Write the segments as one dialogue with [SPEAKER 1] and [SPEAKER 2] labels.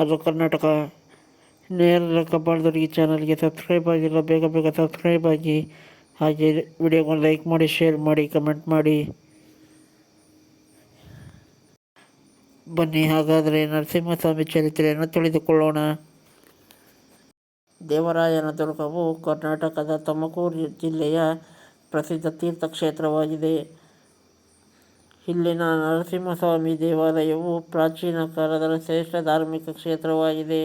[SPEAKER 1] ಅದು ಕರ್ನಾಟಕ. ನೇರ ಕಬ್ಬಾಳದವ್ರಿಗೆ ಚಾನಲ್ಗೆ ಸಬ್ಸ್ಕ್ರೈಬ್ ಆಗಿಲ್ಲ ಬೇಗ ಬೇಗ ಸಬ್ಸ್ಕ್ರೈಬ್ ಆಗಿ. ಹಾಗೆ ವಿಡಿಯೋಗೊಂದು ಲೈಕ್ ಮಾಡಿ ಶೇರ್ ಮಾಡಿ ಕಮೆಂಟ್ ಮಾಡಿ. ಬನ್ನಿ, ಹಾಗಾದರೆ ನರಸಿಂಹಸ್ವಾಮಿ ಚರಿತ್ರೆಯನ್ನು ತಿಳಿದುಕೊಳ್ಳೋಣ. ದೇವರಾಯನ ದುರ್ಗವು ಕರ್ನಾಟಕದ ತುಮಕೂರು ಜಿಲ್ಲೆಯ ಪ್ರಸಿದ್ಧ ತೀರ್ಥಕ್ಷೇತ್ರವಾಗಿದೆ. ಇಲ್ಲಿನ ನರಸಿಂಹಸ್ವಾಮಿ ದೇವಾಲಯವು ಪ್ರಾಚೀನ ಕಾಲದ ಶ್ರೇಷ್ಠ ಧಾರ್ಮಿಕ ಕ್ಷೇತ್ರವಾಗಿದೆ.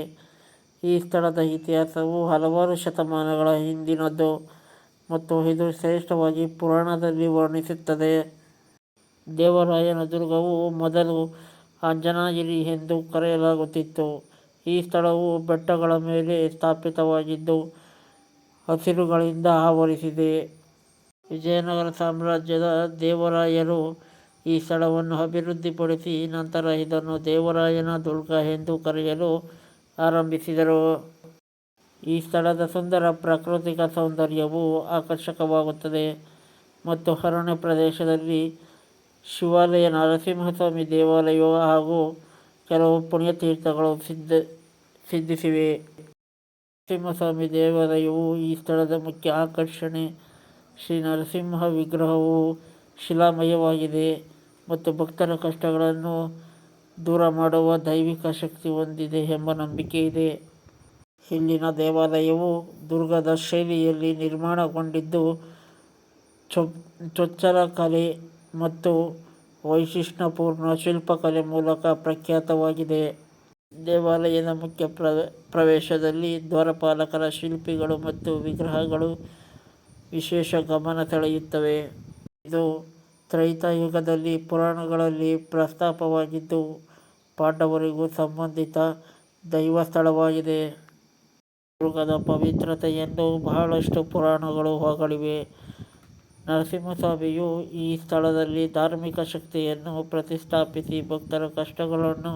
[SPEAKER 1] ಈ ಸ್ಥಳದ ಇತಿಹಾಸವು ಹಲವಾರು ಶತಮಾನಗಳ ಹಿಂದಿನದ್ದು ಮತ್ತು ಇದು ಶ್ರೇಷ್ಠವಾಗಿ ಪುರಾಣದಲ್ಲಿ ವರ್ಣಿಸುತ್ತದೆ. ದೇವರಾಯನ ದುರ್ಗವು ಮೊದಲು ಅಂಜನಾಗಿರಿ ಎಂದು ಕರೆಯಲಾಗುತ್ತಿತ್ತು. ಈ ಸ್ಥಳವು ಬೆಟ್ಟಗಳ ಮೇಲೆ ಸ್ಥಾಪಿತವಾಗಿದ್ದು ಹಸಿರುಗಳಿಂದ ಆವರಿಸಿದೆ. ವಿಜಯನಗರ ಸಾಮ್ರಾಜ್ಯದ ದೇವರಾಯರು ಈ ಸ್ಥಳವನ್ನು ಅಭಿವೃದ್ಧಿಪಡಿಸಿ ನಂತರ ಇದನ್ನು ದೇವರಾಯನ ದುರ್ಗ ಎಂದು ಕರೆಯಲು ಆರಂಭಿಸಿದರು. ಈ ಸ್ಥಳದ ಸುಂದರ ಪ್ರಾಕೃತಿಕ ಸೌಂದರ್ಯವು ಆಕರ್ಷಕವಾಗುತ್ತದೆ. ಮತ್ತು ಅರಣ್ಯ ಪ್ರದೇಶದಲ್ಲಿ ಶಿವಾಲಯ, ನರಸಿಂಹಸ್ವಾಮಿ ದೇವಾಲಯ ಹಾಗೂ ಕೆಲವು ಪುಣ್ಯತೀರ್ಥಗಳು ಸಿದ್ಧ, ಸಿದ್ಧಿಸಿವೆ. ನರಸಿಂಹಸ್ವಾಮಿ ದೇವಾಲಯವು ಈ ಸ್ಥಳದ ಮುಖ್ಯ ಆಕರ್ಷಣೆ ಶ್ರೀ ನರಸಿಂಹ ವಿಗ್ರಹವು ಶಿಲಾಮಯವಾಗಿದೆ. ಮತ್ತು ಭಕ್ತರ ಕಷ್ಟಗಳನ್ನು ದೂರ ಮಾಡುವ ದೈವಿಕ ಶಕ್ತಿ ಹೊಂದಿದೆ ಎಂಬ ನಂಬಿಕೆ ಇದೆ. ಇಲ್ಲಿನ ದೇವಾಲಯವು ದುರ್ಗದ ಶೈಲಿಯಲ್ಲಿ ನಿರ್ಮಾಣಗೊಂಡಿದ್ದು ಚೊಚ್ಚಲ ಕಲೆ ಮತ್ತು ವೈಶಿಷ್ಟ್ಯಪೂರ್ಣ ಶಿಲ್ಪಕಲೆ ಮೂಲಕ ಪ್ರಖ್ಯಾತವಾಗಿದೆ. ದೇವಾಲಯದ ಮುಖ್ಯ ಪ್ರ, ಪ್ರವೇಶದಲ್ಲಿ ದ್ವಾರಪಾಲಕರ ಶಿಲ್ಪಿಗಳು ಮತ್ತು ವಿಗ್ರಹಗಳು ವಿಶೇಷ ಗಮನ ಸೆಳೆಯುತ್ತವೆ. ಇದು ತ್ರೈತಾಯುಗದಲ್ಲಿ ಪುರಾಣಗಳಲ್ಲಿ ಪ್ರಸ್ತಾಪವಾಗಿದ್ದು, ಪಾಂಡವರಿಗೂ ಸಂಬಂಧಿತ ದೈವಸ್ಥಳವಾಗಿದೆ. ದುರ್ಗದ ಪವಿತ್ರತೆಯನ್ನು ಬಹಳಷ್ಟು ಪುರಾಣಗಳು ಹೊಗಳಿವೆ. ನರಸಿಂಹಸ್ವಾಮಿಯು ಈ ಸ್ಥಳದಲ್ಲಿ ಧಾರ್ಮಿಕ ಶಕ್ತಿಯನ್ನು ಪ್ರತಿಷ್ಠಾಪಿಸಿ ಭಕ್ತರ ಕಷ್ಟಗಳನ್ನು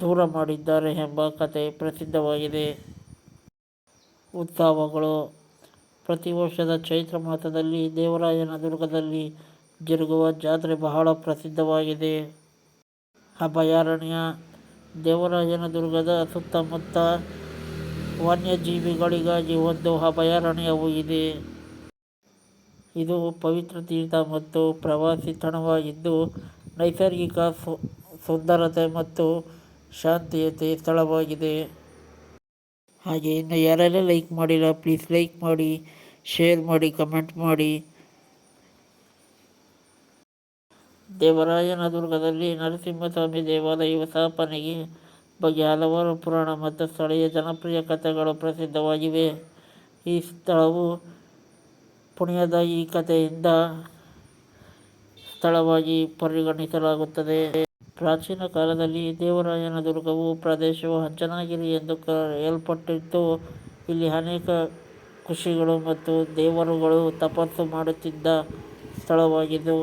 [SPEAKER 1] ದೂರ ಮಾಡಿದ್ದಾರೆ ಎಂಬ ಕಥೆ ಪ್ರಸಿದ್ಧವಾಗಿದೆ. ಉತ್ಸವಗಳು. ಪ್ರತಿ ವರ್ಷದ ಚೈತ್ರ ಮಾಸದಲ್ಲಿ ದೇವರಾಯನ ದುರ್ಗದಲ್ಲಿ ಜರುಗುವ ಜಾತ್ರೆ ಬಹಳ ಪ್ರಸಿದ್ಧವಾಗಿದೆ. ಅಭಯಾರಣ್ಯ ದೇವರಾಜನದುರ್ಗದ ಸುತ್ತಮುತ್ತ ವನ್ಯಜೀವಿಗಳಿಗಾಗಿ ಒಂದು ಅಭಯಾರಣ್ಯವೂ ಇದೆ. ಇದು ಪವಿತ್ರ ತೀರ್ಥ ಮತ್ತು ಪ್ರವಾಸಿ ತಾಣವಾಗಿದ್ದು, ನೈಸರ್ಗಿಕ ಸುಂದರತೆ ಮತ್ತು ಶಾಂತಿಯತೆ ಸ್ಥಳವಾಗಿದೆ. ಹಾಗೆ ಇನ್ನು ಯಾರೆಲ್ಲ ಲೈಕ್ ಮಾಡಿಲ್ಲ ಪ್ಲೀಸ್ ಲೈಕ್ ಮಾಡಿ ಶೇರ್ ಮಾಡಿ ಕಮೆಂಟ್ ಮಾಡಿ. ದೇವರಾಯನ ದುರ್ಗದಲ್ಲಿ ನರಸಿಂಹಸ್ವಾಮಿ ದೇವಾಲಯವು ಸ್ಥಾಪನೆಗೆ ಬಗ್ಗೆ ಹಲವಾರು ಪುರಾಣ ಮತ್ತು ಸ್ಥಳೀಯ ಜನಪ್ರಿಯ ಕಥೆಗಳು ಪ್ರಸಿದ್ಧವಾಗಿವೆ. ಈ ಸ್ಥಳವು ಪುಣ್ಯದ ಈ ಕಥೆಯಿಂದ ಸ್ಥಳವಾಗಿ ಪರಿಗಣಿಸಲಾಗುತ್ತದೆ. ಪ್ರಾಚೀನ ಕಾಲದಲ್ಲಿ ದೇವರಾಯನ ದುರ್ಗವು ಪ್ರದೇಶವು ಹಂಚನಗಿರಿ ಎಂದು ಕರೆಯಲ್ಪಟ್ಟಿತ್ತು. ಇಲ್ಲಿ ಅನೇಕ ಖುಷಿಗಳು ಮತ್ತು ದೇವರುಗಳು ತಪಸ್ಸು ಮಾಡುತ್ತಿದ್ದ ಸ್ಥಳವಾಗಿದ್ದು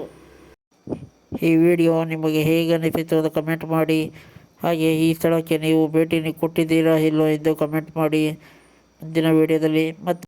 [SPEAKER 1] ಈ ವಿಡಿಯೋ ನಿಮಗೆ ಹೇಗೆ ಅನಿಸಿತು ಅದು ಕಮೆಂಟ್ ಮಾಡಿ ಹಾಗೆ ಈ ಸ್ಥಳಕ್ಕೆ ನೀವು ಭೇಟಿ ಕೊಟ್ಟಿದ್ದೀರಾ ಇಲ್ಲೋ ಎಂದು ಕಮೆಂಟ್ ಮಾಡಿ ಮುಂದಿನ ವಿಡಿಯೋದಲ್ಲಿ ಮತ್ತೆ.